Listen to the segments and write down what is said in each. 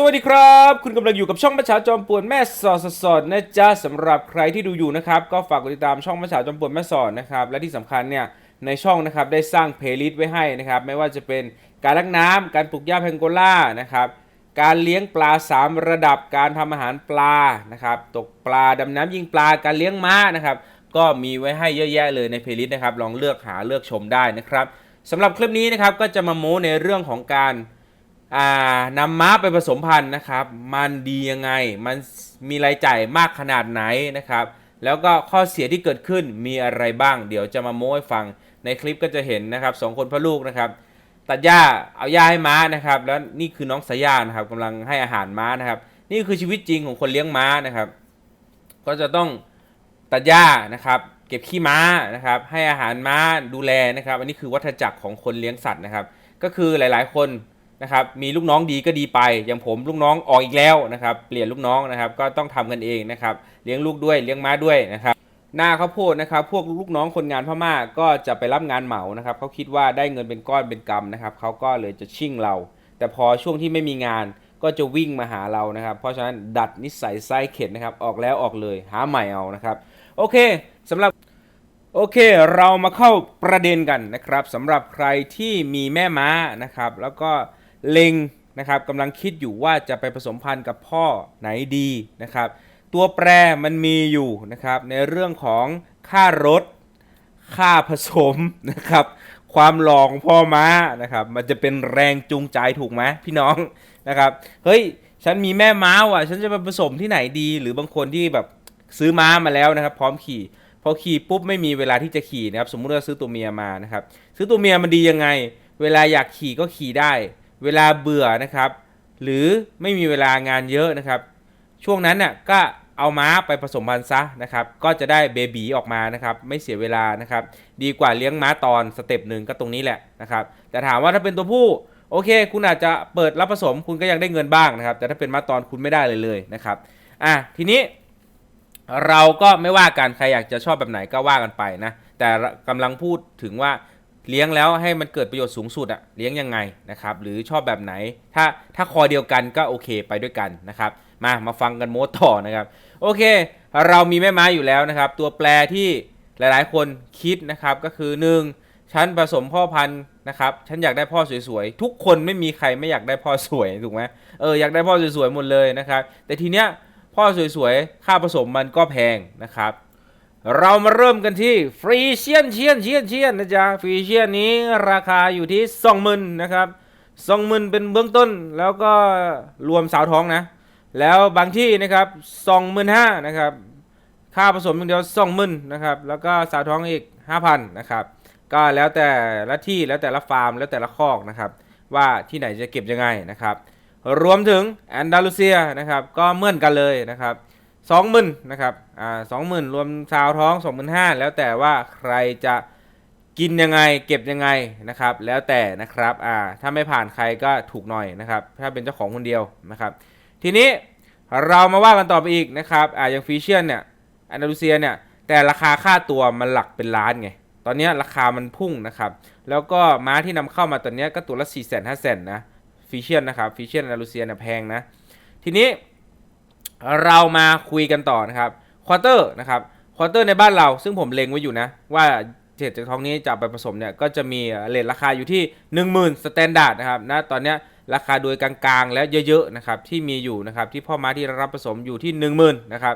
สวัสดีครับ คุณกำลังอยู่กับช่องประชาจอมป่วนแม่สอดสดนะจ๊ะสำหรับใครที่ดูอยู่นะครับ ก็ฝากกดติดตามช่องประชาจอมป่วนแม่สอดนะครับ และที่สำคัญเนี่ยในช่องนะครับได้สร้างเพลย์ลิสต์ไว้ให้นะครับ ไม่ว่าจะเป็นการลักน้ำการปลูกหญ้าแพงโกล่านะครับการเลี้ยงปลาสามระดับการทำอาหารปลานะครับตกปลาดำน้ำยิงปลาการเลี้ยงม้านะครับก็มีไว้ให้เยอะแยะเลยในเพลย์ลิสต์นะครับลองเลือกหาเลือกชมได้นะครับสำหรับคลิปนี้นะครับก็จะมาโม้ในเรื่องของการ อ่านำม้าไปผสมพันธุ์นะครับ มันดียังไง มันมีรายจ่ายมากขนาดไหนนะครับ แล้วก็ข้อเสียที่เกิดขึ้นมีอะไรบ้าง เดี๋ยวจะมาโม้ให้ฟัง ในคลิปก็จะเห็นนะครับสองคนพ่อลูกนะครับ ตัดหญ้าเอาหญ้าให้ม้านะครับ แล้วนี่คือน้องสายานะครับกำลังให้อาหารม้านะครับ นี่คือชีวิตจริงของคนเลี้ยงม้านะครับ ก็จะต้องตัดหญ้านะครับเก็บขี้ม้านะครับ ให้อาหารม้าดูแลนะครับ อันนี้คือวัฏจักรของคนเลี้ยงสัตว์นะครับ ก็คือหลาย ๆ คน นะครับมีลูกน้องดีก็ดีไป อย่างผมลูกน้องออกอีกแล้วนะครับเปลี่ยนลูกน้องนะครับก็ต้องทำกันเองนะครับเลี้ยงลูกด้วยเลี้ยงม้าด้วยนะครับหน้าข้าวโพดนะครับพวกลูกน้องคนงานพม่าก็จะไปรับงานเหมานะครับเขาคิดว่าได้เงินเป็นก้อนเป็นกำนะครับเขาก็เลยจะชิ่งเรา แต่พอช่วงที่ไม่มีงานก็จะวิ่งมาหาเรานะครับ เพราะฉะนั้นดัดนิสัยไส้เข็ดนะครับออกแล้วออกเลยหาใหม่เอานะครับโอเคสำหรับโอเค เรามาเข้าประเด็นกันนะครับสำหรับใครที่มีแม่ม้านะครับ แล้วก็ เล็งนะครับกำลังคิดอยู่ว่าจะไปผสมพันธุ์กับพ่อไหนดีนะครับ ตัวแปรมันมีอยู่นะครับในเรื่องของค่ารถ ค่าผสมนะครับ ความหลอของพ่อม้านะครับ มันจะเป็นแรงจูงใจถูกไหมพี่น้องนะครับ เฮ้ย ฉันมีแม่ม้าว่ะ ฉันจะไปผสมที่ไหนดี หรือบางคนที่แบบซื้อม้ามาแล้วนะครับ พร้อมขี่พอขี่ปุ๊บไม่มีเวลาที่จะขี่นะครับ สมมุติว่าซื้อตัวเมียมานะครับ ซื้อตัวเมียมันดียังไง เวลาอยากขี่ก็ขี่ได้ เวลาเบื่อนะครับ หรือไม่มีเวลางานเยอะนะครับ ช่วงนั้นน่ะก็เอาม้าไปผสมพันธุ์ซะนะครับ ก็จะได้เบบีออกมานะครับ ไม่เสียเวลานะครับ ดีกว่าเลี้ยงม้าตอนสเต็ปหนึ่งก็ตรงนี้แหละนะครับ แต่ถามว่าถ้าเป็นตัวผู้โอเค คุณอาจจะเปิดรับผสมคุณก็ยังได้เงินบ้างนะครับ แต่ถ้าเป็นม้าตอนคุณไม่ได้เลยเลยนะครับ อะทีนี้เราก็ไม่ว่ากันใครอยากจะชอบแบบไหนก็ว่ากันไปนะ แต่กำลังพูดถึงว่า เลี้ยงแล้วให้มันเกิดประโยชน์สูงสุดอะเลี้ยงยังไงนะครับ หรือชอบแบบไหน ถ้าถ้าคอเดียวกันก็โอเคไปด้วยกันนะครับ มามาฟังกันโม้ต่อนะครับ โอเค เรามีแม่ไม้อยู่แล้วนะครับ ตัวแปรที่หลายๆ คนคิดนะครับก็คือหนึ่งฉันผสมพ่อพันธุ์นะครับ ฉันอยากได้พ่อสวยๆ ทุกคนไม่มีใครไม่อยากได้พ่อสวยถูกไหมเอออยากได้พ่อสวยๆหมดเลยนะครับ แต่ทีเนี้ยพ่อสวยๆ ค่าผสมมันก็แพงนะครับ เรามาเริ่มกันที่ฟรีเชียนเชียนเชียนเชียนนะจ๊ะฟรีเชียนนี้ราคาอยู่ที่สองหมื่นนะครับสองหมื่นเป็นเบื้องต้นแล้วก็รวมสาวท้องนะ แล้วบางที่นะครับสองหมื่นห้านะครับ ค่าผสมอย่างเดียวสองหมื่นนะครับ แล้วก็สาวท้องอีกห้าพันนะครับ ก็แล้วแต่ละที่แล้วแต่ละฟาร์มแล้วแต่ละคอกนะครับ ว่าที่ไหนจะเก็บยังไงนะครับ รวมถึงแอนดาลูเซียนะครับ ก็เหมือนกันเลยนะครับ สองหมื่นนะครับอ่าสองหมื่นรวมชาวท้องสองหมื่นห้าแล้วแต่ว่าใครจะกินยังไงเก็บยังไงนะครับ แล้วแต่นะครับอ่าถ้าไม่ผ่านใครก็ถูกหน่อยนะครับ ถ้าเป็นเจ้าของคนเดียวนะครับ ทีนี้เรามาว่ากันต่อไปอีกนะครับอ่าอย่างฟิเชียนเนี่ยแอนดาลูเซียเนี่ยแต่ราคาค่าตัวมันหลักเป็นล้านไงตอนนี้ราคามันพุ่งนะครับ แล้วก็ม้าที่นำเข้ามาตอนนี้ก็ตัวละ4 5 0 0 0 0นนะฟิเชียนนะครับฟิเชียนอนาลูเซียเนี่ยแพงนะทีนี้ เรามาคุยกันต่อนะครับควอเตอร์นะครับควอเตอร์ในบ้านเราซึ่งผมเล็งไว้อยู่นะ ว่าเจ็ดจากทองนี้จะไปผสมเนี่ยก็จะมีเลทราคาอยู่ที่ 10,000สแตนดาร์ดนะครับนะตอนนี้ราคาโดยกลางๆ และเยอะๆนะครับที่มีอยู่นะครับที่พ่อม้าที่รับผสมอยู่ที่ 10,000นะครับ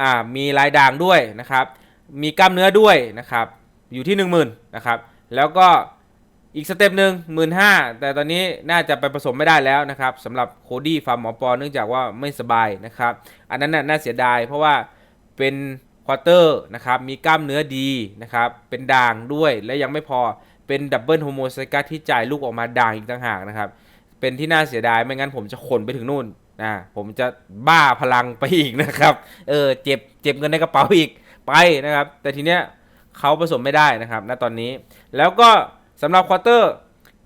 อ่ามีลายด่างด้วยนะครับมีกล้ามเนื้อด้วยนะครับอยู่ที่ 10,000นะครับแล้วก็ อีกสเต็ปหนึ่งหมื่นห้าแต่ตอนนี้น่าจะไปผสมไม่ได้แล้วนะครับสำหรับโคดี้ฟาร์มหมอปอเนื่องจากว่าไม่สบายนะครับ อันนั้นน่ะน่าเสียดายเพราะว่าเป็นควอเตอร์นะครับมีกล้ามเนื้อดีนะครับเป็นด่างด้วยและยังไม่พอเป็นดับเบิลโฮโมไซกัสที่จ่ายลูกออกมาด่างอีกต่างหากนะครับ เป็นที่น่าเสียดายไม่งั้นผมจะขนไปถึงนู่นนะผมจะบ้าพลังไปอีกนะครับเออเจ็บเจ็บเงินในกระเป๋าอีกไปนะครับ แต่ทีเนี้ยเขาผสมไม่ได้นะครับณตอนนี้แล้วก็ สำหรับควอเตอร์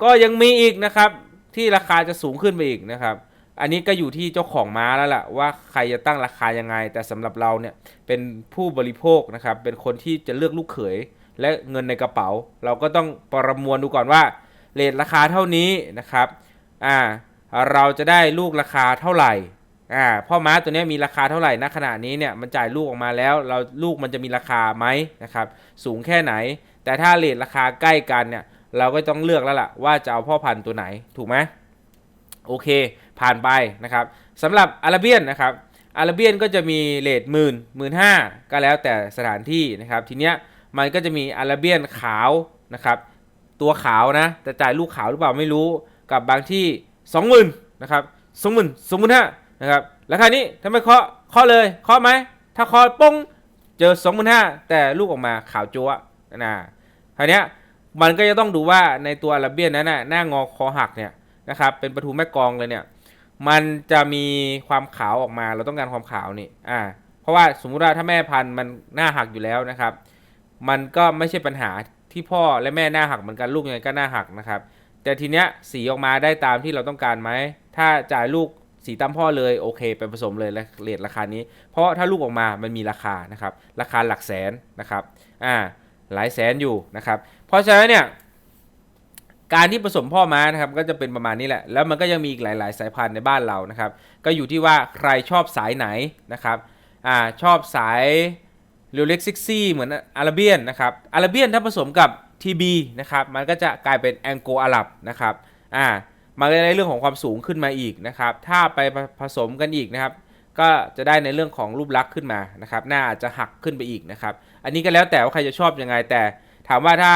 ก็ยังมีอีกนะครับ ที่ราคาจะสูงขึ้นไปอีกนะครับ อันนี้ก็อยู่ที่เจ้าของม้าแล้วล่ะว่าใครจะตั้งราคายังไง แต่สำหรับเราเนี่ยเป็นผู้บริโภคนะครับ เป็นคนที่จะเลือกลูกเขย และเงินในกระเป๋า เราก็ต้องประมวลดูก่อนว่าเรทราคาเท่านี้นะครับอ่าเราจะได้ลูกราคาเท่าไหร่อ่าพ่อม้าตัวนี้มีราคาเท่าไหร่ณขณะนี้เนี่ยมันจ่ายลูกออกมาแล้ว เราลูกมันจะมีราคาไหมนะครับ สูงแค่ไหน แต่ถ้าเลทราคาใกล้กันเนี่ย เราก็ต้องเลือกแล้วล่ะว่าจะเอาพ่อพันธุ์ตัวไหนถูกไหมโอเค ผ่านไปนะครับสำหรับอาราเบียนนะครับอาราเบียนก็จะมีเลทหมื่นหมื่นห้าก็แล้วแต่สถานที่นะครับ ทีเนี้ยมันก็จะมีอาราเบียนขาวนะครับ ตัวขาวนะแต่จ่ายลูกขาวหรือเปล่าไม่รู้กับบางที่สองหมื่นนะครับสองหมื่นสองหมื่นห้านะครับราคานี้ถ้าไม่เคาะเคาะเลยเคาะไหมถ้าเคาะป้งเจอสองหมื่นห้าแต่ลูกออกมาขาวจั๊วนะทีเนี้ย มันก็จะต้องดูว่าในตัวอาราเบียนนั้นน่ะหน้างอคอหักเนี่ยนะครับเป็นประตูแม่กองเลยเนี่ยมันจะมีความขาวออกมาเราต้องการความขาวนี่อ่าเพราะว่าสมมุติว่าถ้าแม่พันธุ์มันหน้าหักอยู่แล้วนะครับ มันก็ไม่ใช่ปัญหาที่พ่อและแม่หน้าหักเหมือนกันลูกยังไงก็หน้าหักนะครับ แต่ทีเนี้ยสีออกมาได้ตามที่เราต้องการไหมถ้าจ่ายลูกสีตามพ่อเลยโอเคไปผสมเลยและเรทราคานี้ เพราะถ้าลูกออกมามันมีราคานะครับ ราคาหลักแสนนะครับอ่าหลายแสนอยู่นะครับ เพราะฉะนั้นเนี่ยการที่ผสมพ่อม้านะครับก็จะเป็นประมาณนี้แหละ แล้วมันก็ยังมีอีกหลาย ๆ สายพันธุ์ในบ้านเรานะครับ ก็อยู่ที่ว่าใครชอบสายไหนนะครับอ่าชอบสายเรียวเล็กซิกซี่เหมือนอาราเบียนนะครับอาราเบียนถ้าผสมกับ TB นะครับมันก็จะกลายเป็นแองโกอาหรับนะครับอ่ามันก็ได้เรื่องของความสูงขึ้นมาอีกนะครับ ถ้าไปผสมกันอีกนะครับ ก็จะได้ในเรื่องของรูปลักษณ์ขึ้นมานะครับ หน้าอาจจะหักขึ้นไปอีกนะครับ อันนี้ก็แล้วแต่ว่าใครจะชอบยังไงแต่ ถามว่าถ้า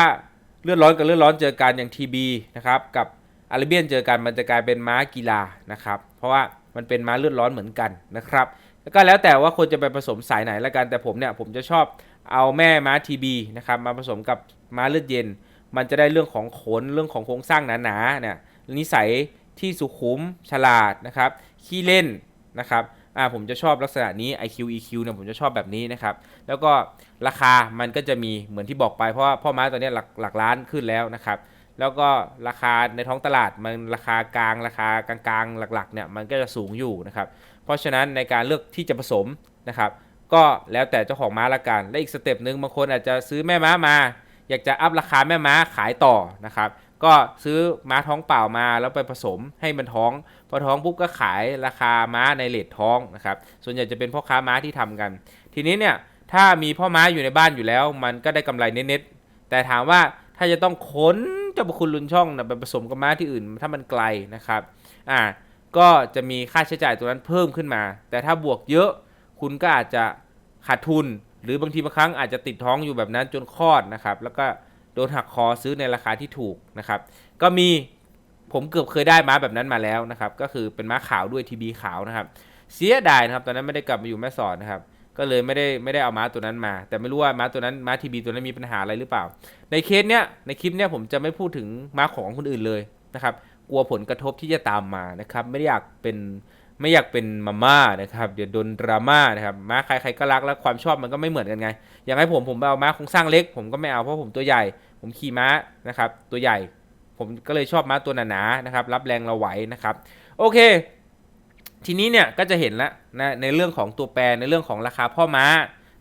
เลือดร้อนกับเลือดร้อนเจอกันอย่าง TB นะครับกับอาราเบียนเจอกันมันจะกลายเป็นม้ากีฬานะครับ เพราะว่ามันเป็นม้าเลือดร้อนเหมือนกันนะครับแล้วก็แล้วแต่ว่าคนจะไปผสมสายไหนละกันแต่ผมเนี่ยผมจะชอบเอาแม่ม้าทีบีนะครับมาผสมกับม้าเลือดเย็น มันจะได้เรื่องของขนเรื่องของโครงสร้างหนาๆเนี่ยนิสัยที่สุขุมฉลาดนะครับขี้เล่นนะครับ อ่าผมจะชอบลักษณะนี้ IQ EQ เนี่ยผมจะชอบแบบนี้นะครับ แล้วก็ราคามันก็จะมีเหมือนที่บอกไปเพราะว่าพ่อม้าตัวเนี้ยหลักหลักล้านขึ้นแล้วนะครับ แล้วก็ราคาในท้องตลาดมันราคากลางราคากลางๆหลักๆเนี่ยมันก็จะสูงอยู่นะครับ เพราะฉะนั้นในการเลือกที่จะผสมนะครับ ก็แล้วแต่เจ้าของม้าละกันและอีกสเต็ปหนึ่งบางคนอาจจะซื้อแม่ม้ามา อยากจะอัพราคาแม่ม้าขายต่อนะครับ ก็ซื้อม้าท้องเปล่ามาแล้วไปผสมให้มันท้อง พอท้องปุ๊บก็ขายราคาม้าในเลทท้องนะครับ ส่วนใหญ่จะเป็นพ่อค้าม้าที่ทำกัน ทีนี้เนี่ยถ้ามีพ่อม้าอยู่ในบ้านอยู่แล้ว มันก็ได้กำไรเน็ตๆแต่ถามว่าถ้าจะต้องขนเจ้าบุคุณลุนช่องนะไปผสมกับม้าที่อื่น ถ้ามันไกลนะครับอ่าก็จะมีค่าใช้จ่ายตัวนั้นเพิ่มขึ้นมา แต่ถ้าบวกเยอะคุณก็อาจจะขาดทุน หรือบางทีบางครั้งอาจจะติดท้องอยู่แบบนั้นจนคลอดนะครับ แล้วก็ โดนหักคอซื้อในราคาที่ถูกนะครับ ก็มีผมเกือบเคยได้ม้าแบบนั้นมาแล้วนะครับ ก็คือเป็นม้าขาวด้วยทีบีขาวนะครับ เสียดายนะครับ ตอนนั้นไม่ได้กลับมาอยู่แม่สอดนะครับ ก็เลยไม่ได้ไม่ได้เอาม้าตัวนั้นมา แต่ไม่รู้ว่าม้าตัวนั้นม้าทีบีตัวนั้นมีปัญหาอะไรหรือเปล่า ในเคสเนี้ยในคลิปเนี้ยผมจะไม่พูดถึงม้าของคนอื่นเลยนะครับ กลัวผลกระทบที่จะตามมานะครับ ไม่ได้อยากเป็น ไม่อยากเป็นมาม่านะครับเดี๋ยวโดนดราม่านะครับม้าใครใครก็รักแล้วความชอบมันก็ไม่เหมือนกันไง อย่างให้ผมผมเอาม้าโครงสร้างเล็ก ผมก็ไม่เอาเพราะผมตัวใหญ่ ผมขี่ม้านะครับตัวใหญ่ ผมก็เลยชอบม้าตัวหนาๆนะครับรับแรงเราไหวนะครับโอเค ทีนี้เนี่ยก็จะเห็นแล้วนะในเรื่องของตัวแปรในเรื่องของราคาพ่อม้า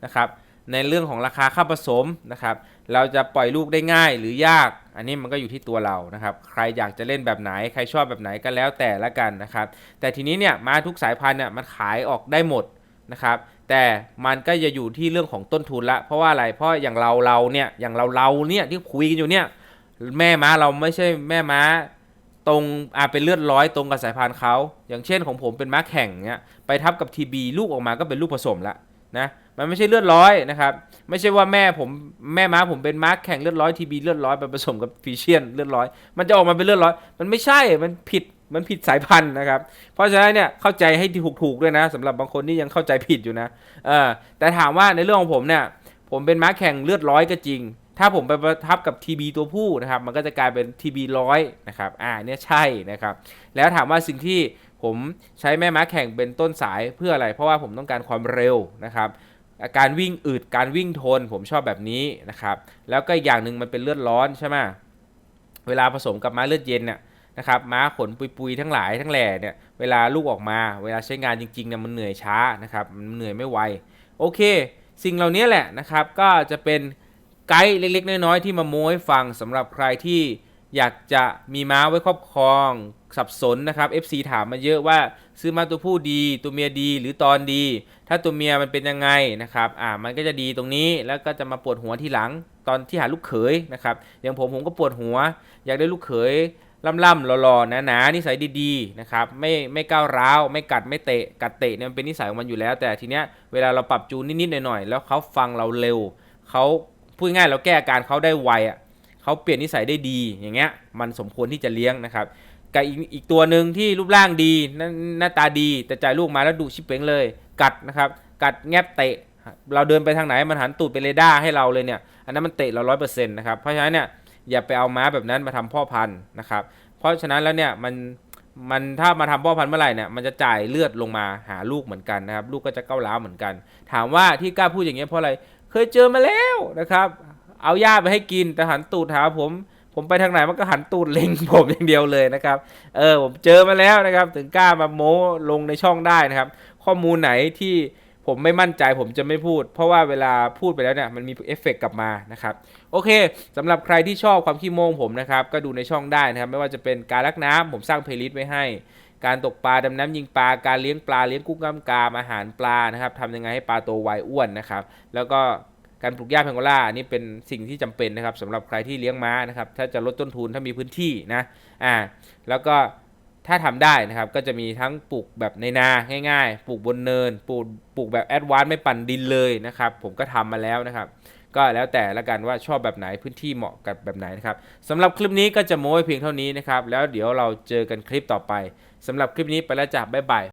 นะครับในเรื่องของราคาค่าผสมนะครับ เราจะปล่อยลูกได้ง่ายหรือยาก อันนี้มันก็อยู่ที่ตัวเรานะครับ ใครอยากจะเล่นแบบไหน ใครชอบแบบไหนก็แล้วแต่ละกันนะครับ แต่ทีนี้เนี่ยม้าทุกสายพันธุ์เนี่ยมันขายออกได้หมดนะครับ แต่มันก็จะอยู่ที่เรื่องของต้นทุนละ เพราะว่าอะไร เพราะอย่างเราเราเนี่ย อย่างเราเราเนี่ยที่คุยกันอยู่เนี่ย แม่ม้าเราไม่ใช่แม่ม้าตรงอาเป็นเลือดร้อยตรงกับสายพันธุ์เขา อย่างเช่นของผมเป็นม้าแข่งเนี่ยไปทับกับทีบีลูกออกมาก็เป็นลูกผสมละนะ มันไม่ใช่เลือดร้อยนะครับไม่ใช่ว่าแม่ผมแม่ม้าผมเป็นม้าแข่งเลือดร้อยทีบีเลือดร้อยไปผสมกับฟีเชียนเลือดร้อย มันจะออกมาเป็นเลือดร้อย มันไม่ใช่มันผิดมันผิดสายพันธุ์นะครับ เพราะฉะนั้นเนี่ยเข้าใจให้ถูกๆด้วยนะสำหรับบางคนที่ยังเข้าใจผิดอยู่นะเออแต่ถามว่าในเรื่องของผมเนี่ยผมเป็นม้าแข่งเลือดร้อยก็จริง ถ้าผมไปประทับกับ TB ตัวผู้นะครับ มันก็จะกลายเป็น TB ร้อยนะครับ อ่า เนี่ยใช่นะครับ แล้วถามว่าสิ่งที่ผมใช้แม่ม้าแข่งเป็นต้นสายเพื่ออะไร เพราะว่าผมต้องการความเร็วนะครับ การวิ่งอืดการวิ่งทนผมชอบแบบนี้นะครับ แล้วก็อีกอย่างหนึ่งมันเป็นเลือดร้อนใช่ไหมเวลาผสมกับม้าเลือดเย็นเนี่ยนะครับม้าขนปุยๆทั้งหลายทั้งแหล่เนี่ยเวลาลูกออกมา เวลาใช้งานจริงๆเนี่ยมันเหนื่อยช้านะครับมันเหนื่อยไม่ไวโอเค สิ่งเหล่านี้แหละนะครับก็จะเป็นไกด์เล็กๆน้อยๆที่มาโม้ให้ฟังสำหรับใครที่ อยากจะมีม้าไว้ครอบครองสับสนนะครับ FC ถามมาเยอะว่าซื้อมาตัวผู้ดี ตัวเมียดีหรือตอนดี ถ้าตัวเมียมันเป็นยังไงนะครับอ่ามันก็จะดีตรงนี้แล้วก็จะมาปวดหัวที่หลังตอนที่หาลูกเขยนะครับอย่างผมผมก็ปวดหัว อยากได้ลูกเขยล่ำๆหล่อๆหนาๆนิสัยดีๆนะครับไม่ไม่ก้าวร้าว ไม่กัดไม่เตะกัดเตะเนี่ยมันเป็นนิสัยของมันอยู่แล้ว แต่ทีเนี้ยเวลาเราปรับจูนนิดๆหน่อยๆแล้วเขาฟังเราเร็วเขาพูดง่ายเราแก้อาการเขาได้ไวอะ เขาเปลี่ยนนิสัยได้ดีอย่างเงี้ยมันสมควรที่จะเลี้ยงนะครับกับอีกอีกตัวหนึ่งที่รูปร่างดีหน้าหน้าตาดีแต่จ่ายลูกมาแล้วดุชิบเป๋งเลย กัดนะครับ กัดแงบเตะ เราเดินไปทางไหนมันหันตูดเป็นเรดาร์ให้เราเลยเนี่ย อันนั้นมันเตะเราร้อยเปอร์เซ็นต์นะครับเพราะฉะนั้นเนี่ยอย่าไปเอาม้าแบบนั้นมาทำพ่อพันธุ์นะครับ เพราะฉะนั้นแล้วเนี่ยมันมันถ้ามาทำพ่อพันธุ์เมื่อไหร่เนี่ยมันจะจ่ายเลือดลงมาหาลูกเหมือนกันนะครับ ลูกก็จะก้าวร้าวเหมือนกัน ถามว่าที่กล้าพูดอย่างเงี้ยเพราะอะไรเคยเจอมาแล้วนะครับ เอาหญ้าไปให้กินแต่หันตูดหาผม ผมไปทางไหนมันก็หันตูดเล็งผมอย่างเดียวเลยนะครับ เออผมเจอมาแล้วนะครับ ถึงกล้ามาโม้ลงในช่องได้นะครับ ข้อมูลไหนที่ผมไม่มั่นใจผมจะไม่พูด เพราะว่าเวลาพูดไปแล้วเนี่ยมันมีเอฟเฟกต์กลับมานะครับ โอเคสำหรับใครที่ชอบความขี้โมงผมนะครับ ก็ดูในช่องได้นะครับ ไม่ว่าจะเป็นการลักน้ำผมสร้างเพลย์ลิสต์ไว้ให้ การตกปลาดำน้ำยิงปลาการเลี้ยงปลาเลี้ยงกุ้งกล้ามกามอาหารปลานะครับทำยังไงให้ปลาโตไวอ้วนนะครับ แล้วก็ การปลูกหญ้าแพงโกล่าอันนี่เป็นสิ่งที่จำเป็นนะครับสำหรับใครที่เลี้ยงม้านะครับถ้าจะลดต้นทุนถ้ามีพื้นที่นะอ่าแล้วก็ถ้าทำได้นะครับก็จะมีทั้งปลูกแบบในนาง่าย ๆ ปลูกบนเนิน ปลูกปลูกแบบแอดวานซ์ไม่ปั่นดินเลยนะครับผมก็ทำมาแล้วนะครับ ก็แล้วแต่ละกันว่าชอบแบบไหนพื้นที่เหมาะกับแบบไหนนะครับสำหรับคลิปนี้ก็จะโม้เพียงเท่านี้นะครับแล้วเดี๋ยวเราเจอกันคลิปต่อไปสำหรับคลิปนี้ไปแล้วจ้ะบ๊ายบาย